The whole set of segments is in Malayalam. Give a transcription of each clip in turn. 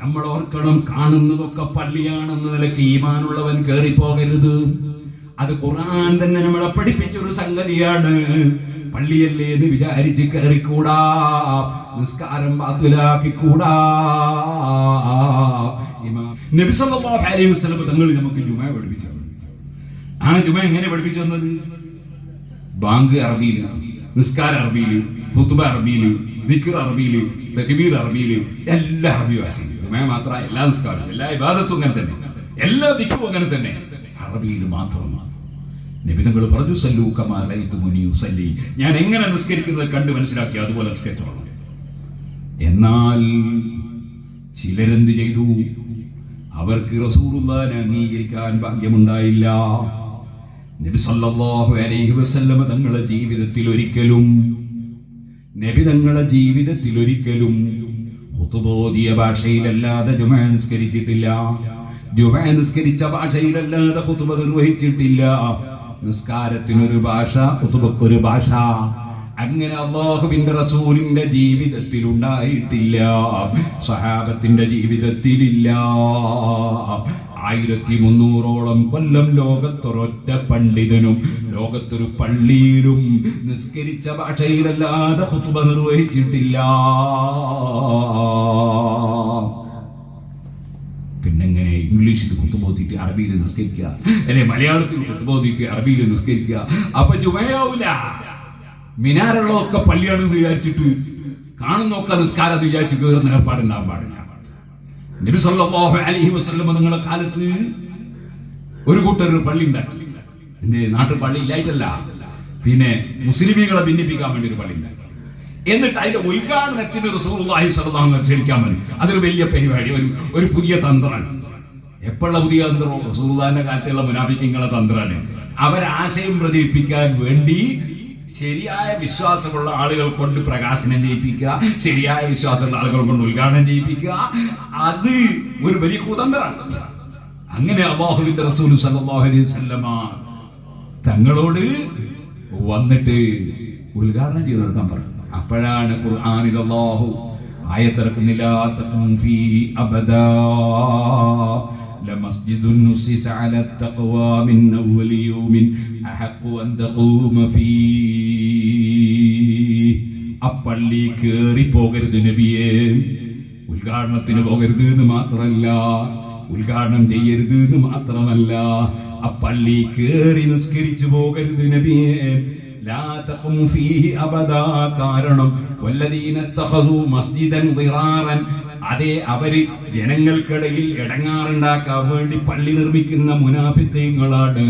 നമ്മൾ ഓർക്കണം കാണുന്നതൊക്കെ പള്ളിയാണെന്ന നിലയ്ക്ക് ഈമാനുള്ളവൻ കയറിപ്പോകരുത് അത് ഖുർആൻ തന്നെ നമ്മളെ പഠിപ്പിച്ച ഒരു സംഗതിയാണ്. പള്ളിയല്ലേ എന്ന് വിചാരിച്ച് കയറിക്കൂടാ നിസ്കാരം ബാത്തുലാക്കിക്കൂടാ. നബി സല്ലല്ലാഹു അലൈഹി വസല്ലം തങ്ങൾ നമുക്ക് ജുമ പഠിപ്പിച്ചു ആണ് ജുമ എങ്ങനെ പഠിപ്പിച്ചു തന്നത്? ബാങ്ക് അറബിയിൽ നിസ്കാരം അറബിയിൽ ഖുത്ബ അറബിയിൽ ദിക്ർ അറബിയിലും തെക്കബീർ അറബിയിലും എല്ലാ അറബി ഭാഷയിലും ജുമ മാത്രം എല്ലാ നിസ്കാരവും എല്ലാ ഇബാദത്തും അങ്ങനെ തന്നെ. എല്ലാ ദിക്കും അങ്ങനെ തന്നെ. അറബിയിൽ മാത്രമാണ്. നിബിതങ്ങൾ പറഞ്ഞു സല്ലു കമാലൈത്തു മുനി സല്ലി ഞാൻ എങ്ങനെ നിസ്കരിക്കുന്നത് കണ്ട് മനസ്സിലാക്കി അതുപോലെ നിസ്കരിച്ചോളാം. എന്നാൽ ചിലരെന്ത് ചെയ്തു? അവർക്ക് റസൂലുള്ളാഹിനെ അംഗീകരിക്കാൻ ഭാഗ്യമുണ്ടായില്ല. നബി സല്ലല്ലാഹു അലൈഹി വസല്ലമ തങ്ങളുടെ ജീവിതത്തിൽ ഒരിക്കലും നബി തങ്ങളുടെ ജീവിതത്തിൽ ഒരിക്കലും ഹുതുബോധിയ ഭാഷയിലല്ലാതെ ജുമ നിസ്കരിച്ചിട്ടില്ല. ജുമ നിസ്കരിച്ച ഭാഷയിലല്ലാതെ ഹുതുബ നിർവഹിച്ചിട്ടില്ല. നിസ്കാരത്തിനൊരു ഭാഷ ഹുതുബക്കൊരു ഭാഷ. അങ്ങനെ അള്ളാഹുവിന്റെ റസൂലിന്റെ ജീവിതത്തിൽ ഉണ്ടായിട്ടില്ല സഹാബത്തിന്റെ ജീവിതത്തിലില്ല. ആയിരത്തി മുന്നൂറോളം കൊല്ലം ലോകത്തൊരൊറ്റ പണ്ഡിതനും ലോകത്തൊരു പള്ളിയിലും നിസ്കരിച്ച ഭാഷയിലല്ലാതെ ഹുത്തുബ നിർവഹിച്ചിട്ടില്ല. പിന്നെങ്ങനെ ഇംഗ്ലീഷിൽ കുത്തുബോധിട്ട് അറബിയിൽ നിസ്കരിക്കുക? അല്ലെ മലയാളത്തിൽ കുത്തുബോധിട്ട് അറബിയിൽ നിസ്കരിക്കുക? അപ്പൊ ചുമയാവൂല മിനാരുള്ളതൊക്കെ പള്ളിയാണെന്ന് വിചാരിച്ചിട്ട് കാണുന്നൊക്കെ നിസ്കാരം വിചാരിച്ച് കയറുന്ന ഏർപ്പാടുണ്ടാകാൻ പാടില്ല നബി സല്ലല്ലാഹു അലൈഹി വസല്ലം നിങ്ങളുടെ കാലത്ത് ഒരു കൂട്ടർ പള്ളി ഉണ്ടാക്കി. നാട്ടിൽ പള്ളി ഇല്ലായിട്ടല്ല. പിന്നെ മുസ്ലിമീങ്ങളെ ഭിന്നിപ്പിക്കാൻ വേണ്ടി ഒരു പള്ളി ഉണ്ടാക്കി. എന്നിട്ട് അതിന്റെ ഉദ്ഘാടനത്തിന് അലൈഹി വസല്ലം ക്ഷണിക്കാൻ വേണ്ടി. അതൊരു വലിയ പരിപാടി ഒരു ഒരു പുതിയ തന്ത്രമാണ്. എപ്പോഴുള്ള പുതിയ തന്ത്രം? റസൂലുള്ളാഹിന്റെ കാലത്തുള്ള മുനാഫിക്കങ്ങളെ തന്ത്രമാണ്. അവരാശയം പ്രചരിപ്പിക്കാൻ വേണ്ടി ശരിയായ വിശ്വാസമുള്ള ആളുകൾ കൊണ്ട് പ്രകാശനം ചെയ്യിപ്പിക്കുക ശരിയായ വിശ്വാസമുള്ള ആളുകൾ കൊണ്ട് ഉദ്ഘാടനം ചെയ്യിപ്പിക്കുക അത് ഒരു വലിയ കുതന്ത്രമാണ് അങ്ങനെ അള്ളാഹുവിന്റെ റസൂൽ സല്ലല്ലാഹു അലൈഹി വസല്ലമ തങ്ങളോട് വന്നിട്ട് ഉദ്ഘാടനം ചെയ്തു കൊടുക്കാൻ പറഞ്ഞു അപ്പോഴാണ് ഖുർആനിൽ അല്ലാഹു ആയത്തിറക്കുന്നില്ല തഖും ഫീ അബദാ لمسجد نسس على التقوى من أول يوم أحق أن تقوم فيه അപ്പള്ളി കേറി പോകരുത് നബിയെ. ഉദ്ഘാടനത്തിന് പോകരുത് എന്ന് മാത്രമല്ല ഉദ്ഘാടനം ചെയ്യരുത് എന്ന് മാത്രമല്ല അപ്പള്ളി പള്ളി കേറി നിസ്കരിച്ചു പോകരുത് നബിയെ. കാരണം അതെ അവർ ജനങ്ങൾക്കിടയിൽ ഇടങ്ങാറുണ്ടാക്കാൻ വേണ്ടി പള്ളി നിർമ്മിക്കുന്ന മുനാഫിത്തങ്ങളാണ്.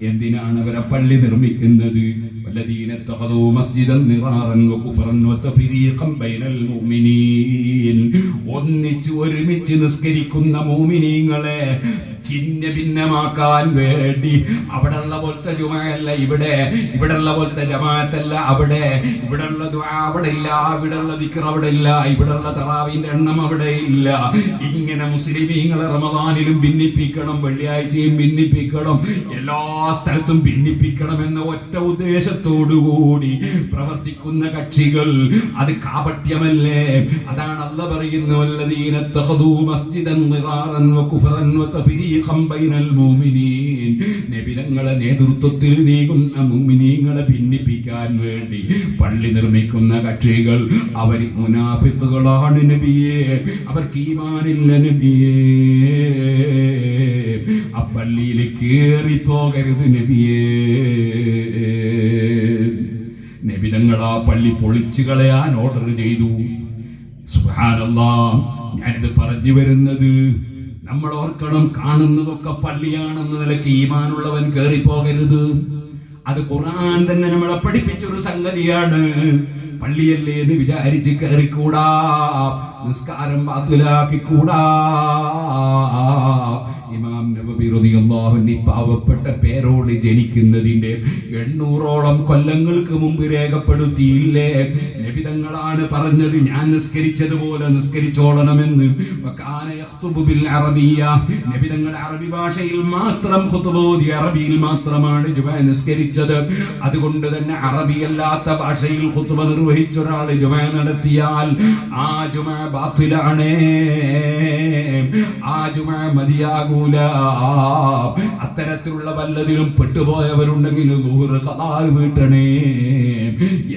എന്തിനാണ് അവരെ പള്ളി നിർമ്മിക്കുന്നത്? والذين اتخذوا مسجدا ضرارا وكفرا وتفريقا بين المؤمنين ഒന്നിച്ച് ഒരുമിച്ച് നിസ്കരിക്കുന്ന മോമിനീങ്ങളെ ചിഹ്ന ഭിന്നമാക്കാൻ വേണ്ടി. അവിടെ ഉള്ള പോലത്തെ ജുമയല്ല ഇവിടെ. ഇവിടെ ഉള്ള പോലത്തെ ജമാഅത്തല്ല അവിടെ. ഇവിടെ ദുആ അവിടെ ഇല്ല ഇവിടെ ഉള്ള വിക്കർ അവിടെ ഇല്ല ഇവിടെ ഉള്ള തറാവിന്റെ എണ്ണം അവിടെ ഇല്ല ഇങ്ങനെ മുസ്ലിമീങ്ങളെ റമദാനിലും ഭിന്നിപ്പിക്കണം വെള്ളിയാഴ്ചയും ഭിന്നിപ്പിക്കണം എല്ലാ സ്ഥലത്തും ഭിന്നിപ്പിക്കണം എന്ന ഒറ്റ ഉദ്ദേശത്തോടുകൂടി പ്രവർത്തിക്കുന്ന കക്ഷികൾ. അത് കാപട്യമല്ലേ? അതാണ് അല്ല പറയുന്നു വല്ലദീന തഖദൂ മസ്ജിദൻ നിറാറൻ വകുഫറൻ വതഫിരി നബിതങ്ങളെ നേതൃത്വത്തിൽ നീങ്ങുന്ന മുഅ്മിനീങ്ങളെ ഭിന്നിപ്പിക്കാൻ വേണ്ടി പള്ളി നിർമ്മിക്കുന്ന കക്ഷികൾ അവർ മുനാഫിത്തുകളാണ് നബിയെ. അവർ കീമാനില്ല നബിയേ. ആ പള്ളിയിൽ കേറി പോകരുത് നബിയേ. നബിതങ്ങൾ ആ പള്ളി പൊളിച്ചു കളയാൻ ഓർഡർ ചെയ്തു. സുഹാനല്ല ഞാനിത് പറഞ്ഞു വരുന്നത് നമ്മൾ ഓർക്കണം കാണുന്നതൊക്കെ പള്ളിയാണെന്ന നിലയ്ക്ക് ഈമാനുള്ളവൻ കയറി പോകരുത് അത് ഖുർആൻ തന്നെ നമ്മളെ പഠിപ്പിച്ചൊരു സംഗതിയാണ്. പള്ളിയല്ലേ എന്ന് വിചാരിച്ച് കയറിക്കൂടാ നിസ്കാരം ബാത്തുലാക്കിക്കൂടാ. ഈ പാവപ്പെട്ട പേരോട് ജനിക്കുന്നതിന്റെ എണ്ണൂറോളം കൊല്ലങ്ങൾക്ക് മുമ്പ് രേഖപ്പെടുത്തിയില്ലേ? നബിതങ്ങളാണ് പറഞ്ഞത് ഞാൻ നിസ്കരിച്ചതുപോലെ നിസ്കരിച്ചോളണമെന്ന്. നബിതങ്ങൾ അറബി ഭാഷയിൽ മാത്രം ഖുതുബോധി അറബിയിൽ മാത്രമാണ് ജുമാ നിസ്കരിച്ചത്. അതുകൊണ്ട് തന്നെ അറബിയല്ലാത്ത ഭാഷയിൽ ഹുത്തുബ നിർവഹിച്ചു ഒരാൾ ജുമാ നടത്തിയാൽ ആ ജുമ ബാത്തിലാണ്. ആ ജുമാ മതിയാകൂല. അത്തരത്തിലുള്ള വല്ലതിലും പെട്ടുപോയവരുണ്ടെങ്കിൽ നൂറ് കഥാൽ വീട്ടണേ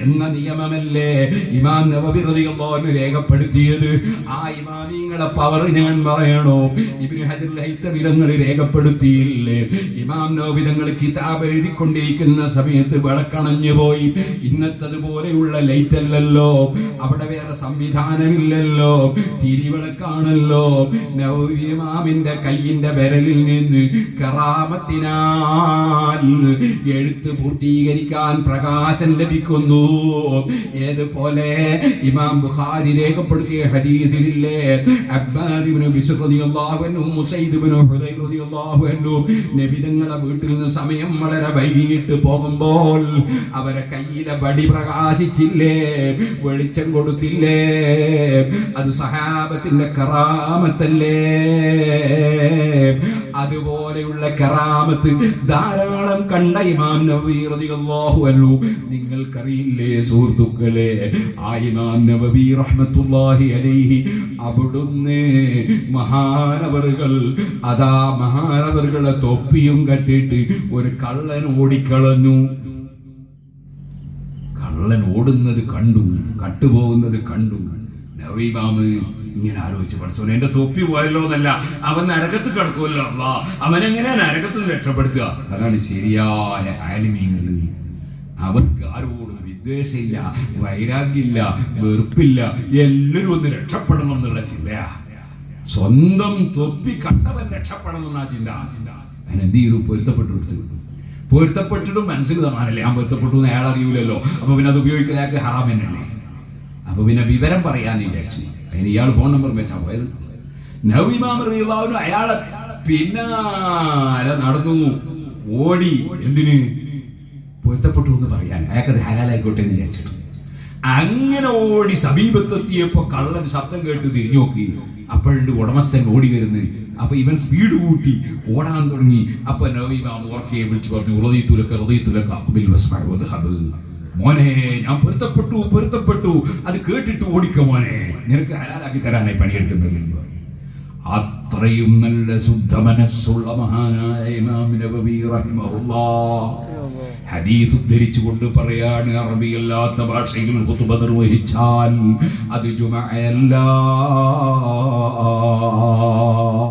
എന്ന നിയമമല്ലേ ഇമാം നവവി റളിയല്ലാഹു രേഖപ്പെടുത്തിയത്? ആ ഇമാമിങ്ങളെ പവർ ഞാൻ പറയണോ? ഇബ്നു ഹജർ ഹൈത്തവിലങ്ങൾ രേഖപ്പെടുത്തിയില്ലേ? ഇമാം നവവിധങ്ങൾ കിതാബ് എഴുതിക്കൊണ്ടിരിക്കുന്ന സമയത്ത് വിളക്കണഞ്ഞു പോയി. ഇന്നത്തതുപോലെയുള്ള ലൈറ്റ് അല്ലല്ലോ അവിടെ വേറെ സംവിധാനമില്ലല്ലോ. തിരിവിളക്കാണല്ലോ. നവവി ഇമാമിന്റെ കയ്യിന്റെ വിരലിൽ നിന്ന് കറാമത്തിനാൽ എഴുത്ത് പൂർത്തീകരിക്കാൻ പ്രകാശം ലഭിക്കുന്നു. ഏതുപോലെ ഇമാം ബുഖാരി രേഖപ്പെടുത്തിയ ഹദീസിലില്ലേ അബ്ബാദിബ്നു ബിശ്ർ റളിയല്ലാഹു അൻഹു മുസൈദ് ഇബ്നു ഹുദൈർ റളിയല്ലാഹു അൻഹു നബി തങ്ങളുടെ വീട്ടിൽ നിന്ന് സമയം വളരെ വൈകിട്ട് പോകുമ്പോൾ അവരെ കയ്യിലെ വടി പ്രകാശിച്ചില്ലേ വെളിച്ചം കൊടുത്തില്ലേ അത് സഹാബത്തിന്റെ കറാമത്തല്ലേ അതുപോലെയുള്ള കറാമത്ത് ധാരാളം കണ്ട ഇമാം നബി റളിയല്ലാഹു അൻഹു. നിങ്ങൾക്കറിയില്ലേ സുഹൃത്തുക്കളെ ആ ഇമാം നബി റഹ്മത്തുള്ളാഹി അലൈഹി അവിടുന്ന് മഹാനവറുകൾ അതാ മഹാനവറുകളെ തൊപ്പിയും കട്ടിട്ട് ഒരു കള്ളൻ ഓടിക്കളഞ്ഞു. കള്ളൻ ഓടുന്നത് കണ്ടു കട്ടുപോകുന്നത് കണ്ടു. നവീമാമ് ഇങ്ങനെ ആലോചിച്ച് പഠിച്ചു. എന്റെ തൊപ്പി പോയല്ലോ എന്നല്ല അവൻ നരകത്ത് കിടക്കുമല്ലോ അവൻ എങ്ങനെ നരകത്തിൽ രക്ഷപ്പെടുത്തുക? അതാണ് ശരിയായ ആലിമീങ്ങൾ. അവർക്ക് ആരോടും വിദ്വേഷമില്ല വൈരാഗ്യമില്ല വെറുപ്പില്ല. എല്ലാവരും ഒന്ന് രക്ഷപ്പെടണം എന്നുള്ള ചിന്തയാ സ്വന്തം തൊപ്പി കണ്ടവൻ രക്ഷപ്പെടണം എന്നാ ചിന്ത. ഞാൻ എന്ത് ചെയ്തു? പൊരുത്തപ്പെട്ടു കൊടുത്തു പൊരുത്തപ്പെട്ടിട്ടും മനസ്സിൽ തമാനല്ലേ ഞാൻ പൊരുത്തപ്പെട്ടു എന്ന് അയാൾ അറിയൂലല്ലോ. അപ്പൊ പിന്നെ അത് ഉപയോഗിക്കുന്ന അയാൾക്ക് ഹറാം തന്നെയല്ലേ? അപ്പൊ പിന്നെ വിവരം പറയാന്ന് വിചാരിച്ചു. അതിന് ഇയാൾ ഫോൺ നമ്പർ വെച്ചാ പോയത്. നവീമാമറിയാവുന്നു അയാളെ പിന്നാലെ നടന്നു. ഓടി. എന്തിന്? പൊരുത്തപ്പെട്ടു എന്ന് പറയാൻ. അയാൾക്കത് ഹലാലായിക്കോട്ടെ എന്ന് വിചാരിച്ചിട്ടു. അങ്ങനെ ഓടി സമീപത്തെത്തിയപ്പോ കള്ളൻ ശബ്ദം കേട്ട് തിരിഞ്ഞു നോക്കി. അപ്പോഴുണ്ട് ഉടമസ്ഥൻ ഓടി വരുന്നത് അപ്പൊ ഇവൻ സ്പീഡ് കൂട്ടി ഓടാൻ തുടങ്ങി. അപ്പൊ നവീമാം ഓർക്കയെ വിളിച്ചു പറഞ്ഞു ഹൃദയത്തുലക്ക ഉറതിത്തുലക്ക അഖ്ബിൽ വസ്മഅ വദ്ഹബ് മോനെ ഞാൻ പൊരുത്തപ്പെട്ടു പൊരുത്തപ്പെട്ടു. അത് കേട്ടിട്ട് ഓടിക്ക മോനെ. നിനക്ക് ഹലാലാക്കി തരാനായി പണിയെടുക്കുന്നത്. അത്രയും നല്ല ശുദ്ധ മനസ്സുള്ള മഹാനായ ഇമാം നബവി കൊണ്ട് ഹദീസ് പറയാണ് അറബിയല്ലാത്ത ഭാഷയിൽ ഖുതുബ നിർവഹിച്ചാൽ അത് ജുമഅല്ല